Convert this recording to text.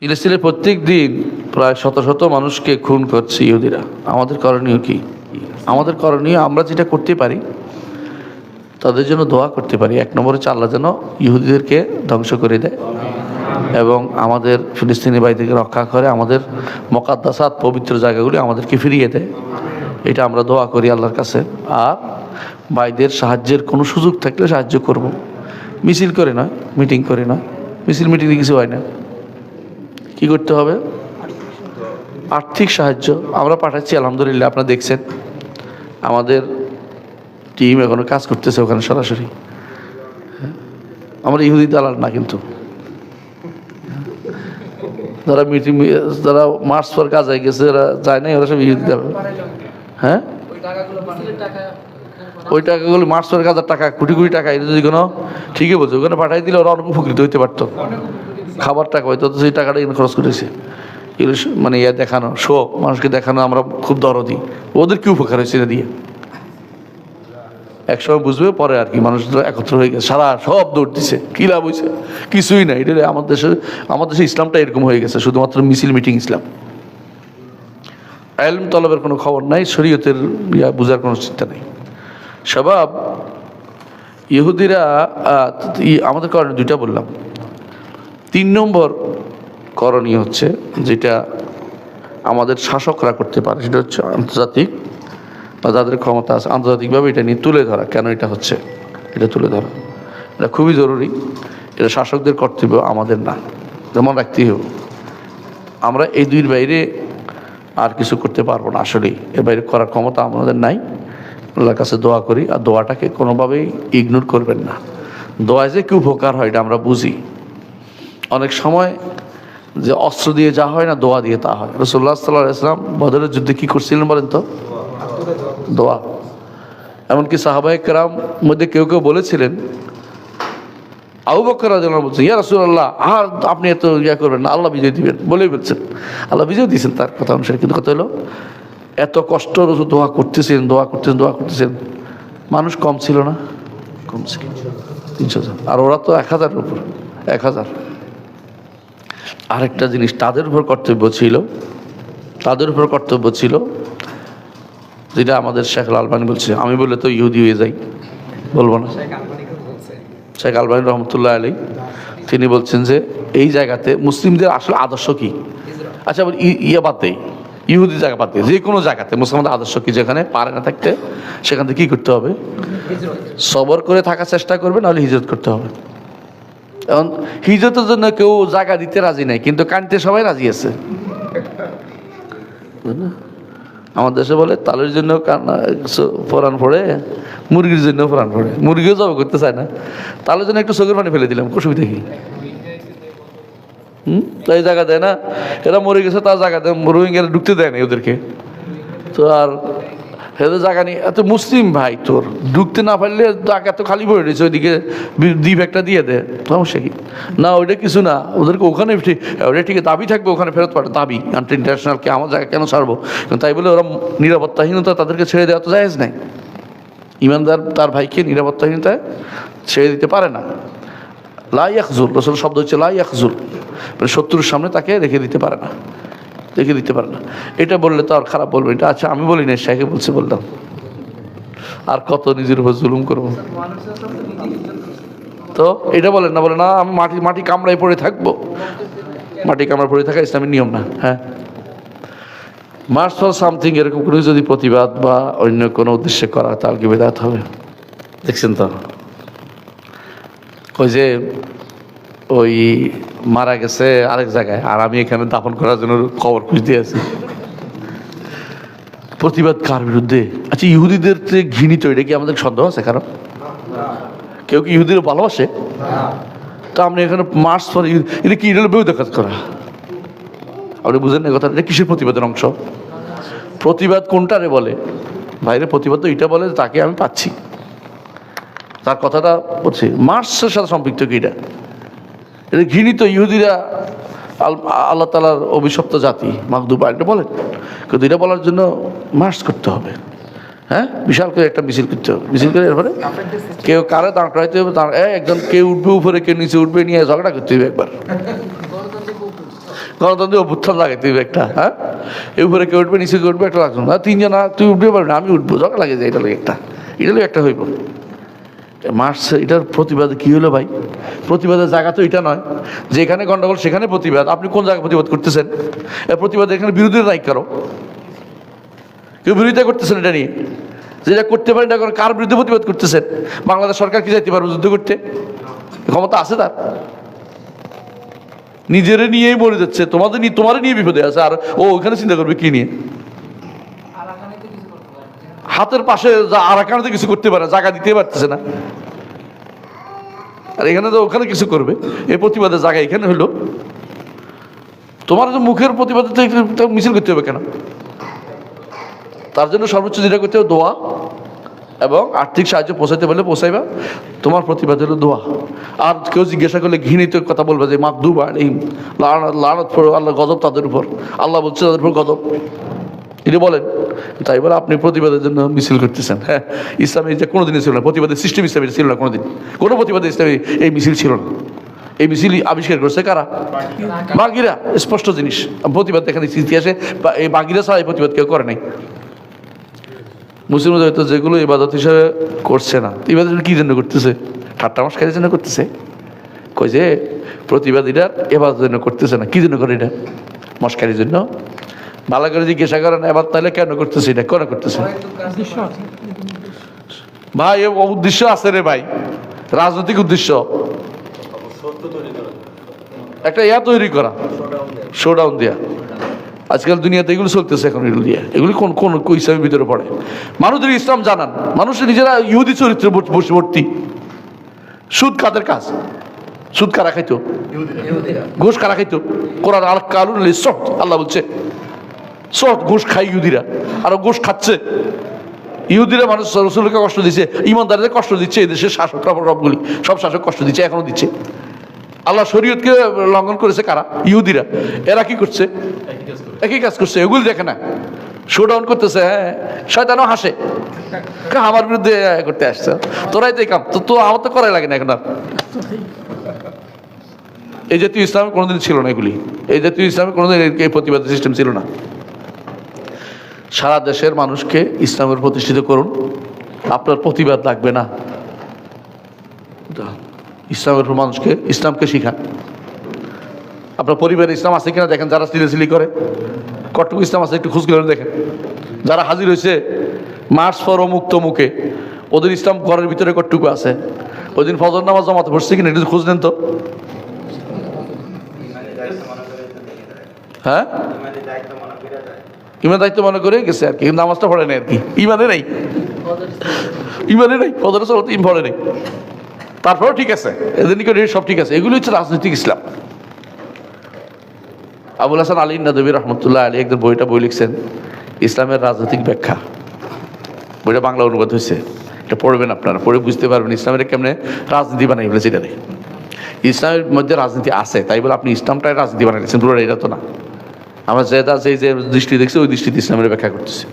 ফিলিস্তিনে প্রত্যেক দিন প্রায় শত শত মানুষকে খুন করছে ইহুদিরা। আমাদের করণীয় কি? আমাদের করণীয় আমরা যেটা করতে পারি, তাদের জন্য দোয়া করতে পারি। এক নম্বরে চাল্লা যেন ইহুদিদেরকে ধ্বংস করে দেয় এবং আমাদের ফিলিস্তিনি বাড়িকে রক্ষা করে, আমাদের মকাদ্দাসাত পবিত্র জায়গাগুলি আমাদেরকে ফিরিয়ে দেয়। এটা আমরা দোয়া করি আল্লাহর কাছে। আর ভাইদের সাহায্যের কোনো সুযোগ থাকলে সাহায্য করব। মিছিল করে নয়, মিটিং করে নয়। মিছিল মিটিংয়ে কিছু হয় না। কি করতে হবে? আর্থিক সাহায্য। আমরা পাঠাচ্ছি, আলহামদুলিল্লাহ, আপনারা দেখছেন। আমাদের টিম এখনও কাজ করতেছে ওখানে সরাসরি? আমরা ইহুদি দালাল না কিন্তু। যারা মিটিং যারা মার্চ পর কাজে গেছে ওরা যায় নাই, ওরা সব ইহুদি দালাল। হ্যাঁ? ওই টাকাগুলো মার্চ পর হাজার টাকা, কোটি কোটি টাকা, এটা যদি কোনো ঠিকই বলছে, ওখানে পাঠাই দিলে ওরা অনেক উপকৃত হইতে পারতো। খাবার টাকা হয়তো সেই টাকাটা এখানে খরচ করেছে। মানে ইয়ে দেখানো শো মানুষকে দেখানো আমরা খুব দরদি। ওদের কি উপকার হয়েছে দিয়ে? একসময় বুঝবে, পরে আর কি, মানুষ একত্র হয়ে গেছে। সারা সব দৌড় দিছে। কী লাভ হয়েছে? কিছুই না এটা আমাদের দেশে আমাদের দেশে ইসলামটা এরকম হয়ে গেছে, শুধুমাত্র মিছিল মিটিং ইসলাম। এলম তলবের কোনো খবর নাই, শরীয়তের ইয়া বোঝার কোনো চিন্তা নেই। স্বভাব ইহুদিরা আমাদের কারণে দুইটা বললাম। তিন নম্বর করণীয় হচ্ছে যেটা আমাদের শাসকরা করতে পারে, সেটা হচ্ছে আন্তর্জাতিক বা যাদের ক্ষমতা আছে, আন্তর্জাতিকভাবে এটা নিয়ে তুলে ধরা। কেন এটা হচ্ছে? এটা তুলে ধরা। এটা খুবই জরুরি। এটা শাসকদের কর্তব্য, আমাদের না। যেমন রাখতেই হবে। আমরা এই দুইয়ের বাইরে আর কিছু করতে পারব না আসলেই। এর বাইরে করার ক্ষমতা আমাদের নাই। আল্লাহর কাছে দোয়া করি। আর দোয়াটাকে কোনোভাবেই ইগনোর করবেন না। দোয়ায় যে কি উপকার হয়, এটা আমরা বুঝি। অনেক সময় যে অস্ত্র দিয়ে যা হয় না, দোয়া দিয়ে তা হয়। রসুল্লাহ সাল্লাহ ইসলাম বদরের যুদ্ধে কী করছিলেন বলেন তো? দোয়া। এমনকি সাহাবাই কেরাম মধ্যে কেউ কেউ বলেছিলেন, আবু বকর বলছেন, ইয়া রাসূলুল্লাহ, আর আপনি এত ইয়া করবেন না, আল্লাহ বিজয় দিবেন। বলেই বলছেন আল্লাহ বিজয় দিয়েছেন তার কথা অনুসারে। কিন্তু কথা হলো, এত কষ্ট রসুল দোয়া করতেছেন দোয়া করতেছেন দোয়া করতেছেন। মানুষ কম ছিল না? কম ছিল। তিনশো জন। আর ওরা তো এক হাজারের উপর। এক হাজার। আরেকটা জিনিস তাদের উপর কর্তব্য ছিল তাদের উপর কর্তব্য ছিল যেটা আমাদের শেখ আলবানি বলছে আমি বলে তো ইহুদি হয়ে যাই বলব না। শেখ আলবানী রহমতুল্লাহ আলী তিনি বলছেন যে এই জায়গাতে মুসলিমদের আসলে আদর্শ কি? আচ্ছা ইয়ে বাদ দেই ইহুদি জায়গা বাদ যে কোনো জায়গাতে মুসলমানদের আদর্শ কি? যেখানে পারে না থাকতে সেখান থেকে কী করতে হবে? সবর করে থাকার চেষ্টা করবে নাহলে হিজরত করতে হবে। এখন হিজরতের জন্য কেউ জায়গা দিতে রাজি নাই, কিন্তু কানতে সবাই রাজি আছে? আমার দেশে বলে, তালের জন্য ফোরান পড়ে মুরগির জন্য ফোরান পড়ে মুরগিও জব করতে চায় না। তালের জন্য একটু চোখের পানি ফেলে দিলাম অসুবিধা কি? হুম? তাই জায়গা দেয় না। এরা মরে গেছে, তার জায়গা দেয় রোহিঙ্গারা ঢুকতে দেয় না ওদেরকে। তো আর এদের জায়গা নেই। এত মুসলিম ভাই তোর। ঢুকতে না পারলে জায়গা তো খালি পড়ে রয়েছে, ওইদিকে দ্বীপ একটা দিয়ে দে। সমস্যা কি? না, ওইটা কিছু না। ওদেরকে ওখানে ওটা ঠিক, দাবি থাকবে ওখানে ফেরত পাঠে দাবি আন্টি ইন্টারন্যাশনালকে আমার জায়গা কেন ছাড়বো? তাই বলে ওরা নিরাপত্তাহীনতা তাদেরকে ছেড়ে দেওয়া তো জায়েজ নাই। ইমানদার তার ভাইকে নিরাপত্তাহীনতায় ছেড়ে দিতে পারে না। লাই ইয়াকজুল রসুল শব্দ হচ্ছে লাই ইয়াকজুল মানে শত্রুর সামনে তাকে রেখে দিতে পারে না। রেখে দিতে পারে না। এটা বললে তো আর খারাপ বলবে এটা আচ্ছা আমি বলি না শেখে বলছে বললাম আর কত নিজের উপর জুলুম করব। তো এটা বলেন না, বলে না, আমি মাটি মাটি কামড়ায় পড়ে থাকব। মাটি কামড়া পড়ে থাকা ইসলামের নিয়ম না হ্যাঁ। মার্চ সামথিং, এরকম কোনো যদি প্রতিবাদ বা অন্য কোনো উদ্দেশ্যে করা, তাহলে কি বেদাত হবে? দেখছেন তো? ওই যে ওই মারা গেছে আরেক জায়গায়, আর আমি এখানে দাফন করার জন্য খবর খুঁজতে আছি। প্রতিবাদ কার বিরুদ্ধে? আচ্ছা ইহুদিদের যে ঘৃণিত, এটা কি আমাদের সন্দেহ আছে কারণ কেউ কি ইহুদির ভালোবাসে? তো আপনি এখানে মার্চ ফর এটা কি, এটা বেউ দেখাত করা? আপনি বুঝেন না কথা এটা কিসের প্রতিবাদের অংশ? প্রতিবাদ কোনটারে বলে? বাইরে প্রতিবাদ তো এটা বলে তাকে আমি পাচ্ছি। তার কথাটা বলছি মার্চের সাথে সম্পৃক্ত কি এটা? এটা ঘৃণিত ইহুদিরা আল- আল্লাহ তালার অভিশপ্ত জাতি মাকদুবা এটা বলেন। কিন্তু এটা বলার জন্য মার্চ করতে হবে। হ্যাঁ? বিশাল করে একটা মিছিল করতে হবে। মিছিল করে এরপরে কেউ কারে দাঁড় করাইতে হবে, দাঁড় একজন কেউ উঠবে উপরে, কেউ নিচে উঠবে, নিয়ে ঝগড়া করতে হবে একবার। গণতন্ত্র অভ্যুত্থান লাগাইতে হবে একটা হ্যাঁ? এই উপরে কেউ উঠবে, নিচে উঠবে, একটা লাগবে না। তিনজন তুই উঠবে পারবি আমি উঠবো। দরকার লাগে যে, এটা লাগে একটা। এটা একটা হইব। মার্চ, এটার প্রতিবাদ কি হলো ভাই? প্রতিবাদের জায়গা তো এটা নয়। যেখানে গন্ডগোল, সেখানে প্রতিবাদ। আপনি কোন জায়গায় প্রতিবাদ করতেছেন? এ প্রতিবাদ এখানে বিরোধীরা নাই কারও? কেউ বিরোধিতা করতেছেন এটা নিয়ে? যেটা করতে পারেন, এটা কার বিরুদ্ধে প্রতিবাদ করতেছেন? বাংলাদেশ সরকার কি যাইতে পারবে যুদ্ধ করতে? ক্ষমতা আছে তার? নিজেরে নিয়েই মরে যাচ্ছে। তোমাদের নিয়ে তোমার নিয়ে বিপদে আছে। আর ও ওখানে চিন্তা করবে কি নিয়ে? হাতের পাশে আরাকানাতে কিছু করতে পারে, জায়গা দিতে পারতেছে না। আর এখানে তো ওখানে কিছু করবে। এই প্রতিবাদের জায়গা এখানে হলো। তোমার মুখের প্রতিবাদে মিছিল করতে হবে কেন? তার জন্য সর্বোচ্চ যেটা করতে হবে, দোয়া এবং আর্থিক সাহায্য পৌঁছাইতে পারলে পৌঁছাইবা। তোমার প্রতিবাদ হলো দোয়া। আর কেউ জিজ্ঞাসা করলে ঘৃণিত কথা বলবে যে মাক দুবার, এই লানত আল্লাহ গজব তাদের উপর। আল্লাহ বলছে তাদের উপর গজব। এটা বলেন তাই বলে আপনি প্রতিবাদের জন্য মিছিল করতেছেন। হ্যাঁ ইসলামী যে কোনোদিনই ছিল না প্রতিবাদের সিস্টেম ইসলামী ছিল না কোনোদিন। কোনো প্রতিবাদে ইসলামী এই মিছিল ছিল না। এই মিছিল আবিষ্কার করছে কারা? বাগিরা। স্পষ্ট জিনিস। প্রতিবাদ এখানে ইতিহাসে এই বাগিরা ছাড়া এই প্রতিবাদ কেউ করে নাই। মুসলিমদের হয়তো যেগুলো ইবাদত হিসাবে করছে না ইবাদত কি জন্য করতেছে? ঠাট্টা মাস জন্য করতেছে? কই যে প্রতিবাদীরা এবার জন্য করতেছে না কি জন্য করে এটা? মস্কারির জন্য? ভালো করে জিজ্ঞাসা করেন এবার তাহলে কেন করতেছে না কেন করতেছে ভাই উদ্দেশ্য আছে রে ভাই। রাজনৈতিক উদ্দেশ্য। একটা ইয়া তৈরি করা। শোডাউন দেয়া। আজকাল দুনিয়াতে এগুলো চলতেছে এখন এগুলো দিয়ে। এগুলি কোন কোন ইসলামের ভিতরে পড়ে? মানুষদের ইসলাম জানান। মানুষের নিজেরা ইহুদি চরিত্রে ভর্তি। সুদ কাদের কাজ? সুদ কারা খাইতো? ঘুষ কারা খাইতো? কোরআন আল কালুন আল্লাহ বলছে। সট ঘুষ খাই ইহুদিরা। আর ঘুষ খাচ্ছে। ইহুদিরা মানুষ রসুলকে কষ্ট দিচ্ছে ইমানদারদের কষ্ট দিচ্ছে, এই দেশের শাসকরা সবগুলি। সব শাসক কষ্ট দিচ্ছে, এখনও দিচ্ছে। আল্লাহ শরীয়তকে লঙ্ঘন করেছে কারা? ইহুদিরা। এরা কি করছে? একই কাজ করছে। এগুলি দেখে না। শোডাউন করতেছে হ্যাঁ শয়তানও হাসে। আমার বিরুদ্ধে করতে আসছে? তোরাই তো কাম। তো তো আমার তো করাই লাগে না এখন আর। এই জাতীয় ইসলামে কোনোদিন ছিল না এগুলি। এই জাতীয় ইসলামে কোনোদিন এই প্রতিবাদ সিস্টেম ছিল না। সারা দেশের মানুষকে ইসলামের প্রতিষ্ঠিত করুন। আপনার প্রতিবাদ লাগবে না। ইসলামের মানুষকে, ইসলামকে শিখান। আপনার পরিবারে ইসলাম আছে কিনা দেখেন, যারা সিলেসিলি করে। কটুকু ইসলাম আছে একটু খোঁজ দেখেন। যারা হাজির হয়েছে মার্চ ফর মুক্ত মুখে, ওদের ইসলাম ঘরের ভিতরে কটুকু আছে? ওই দিন ফজর নামাজ জমাতে পড়ছে কিনা একটু খোঁজ নেন তো। হ্যাঁ? ইমান দায়িত্ব মনে করে গেছে আর কি, কিন্তু নামাজটা পড়ে নাই আর কি। ইমানে নাই। ইমানে নাই ইম পড়ে নাই। তারপরেও ঠিক আছে, এদের নিকট সব ঠিক আছে। এগুলি হচ্ছে রাজনৈতিক ইসলাম। আবুল হাসান আলী নদী রহমতুল্লাহ আলী একজন বইটা বই লিখছেন, ইসলামের রাজনৈতিক ব্যাখ্যা। বইটা বাংলা অনুবাদ হয়েছে। এটা পড়বেন আপনারা, পড়ে বুঝতে পারবেন ইসলামের কেমনে রাজনীতি বানাই ফেলেছে এটা ইসলামের মধ্যে রাজনীতি আছে, তাই বলে আপনি ইসলামটাই রাজনীতি বানাই দিচ্ছেন পুরো এটা তো না। আমরা যেটা যে যে দৃষ্টি দেখছি ওই দৃষ্টিতে ইসলামের ব্যাখ্যা করতেছি।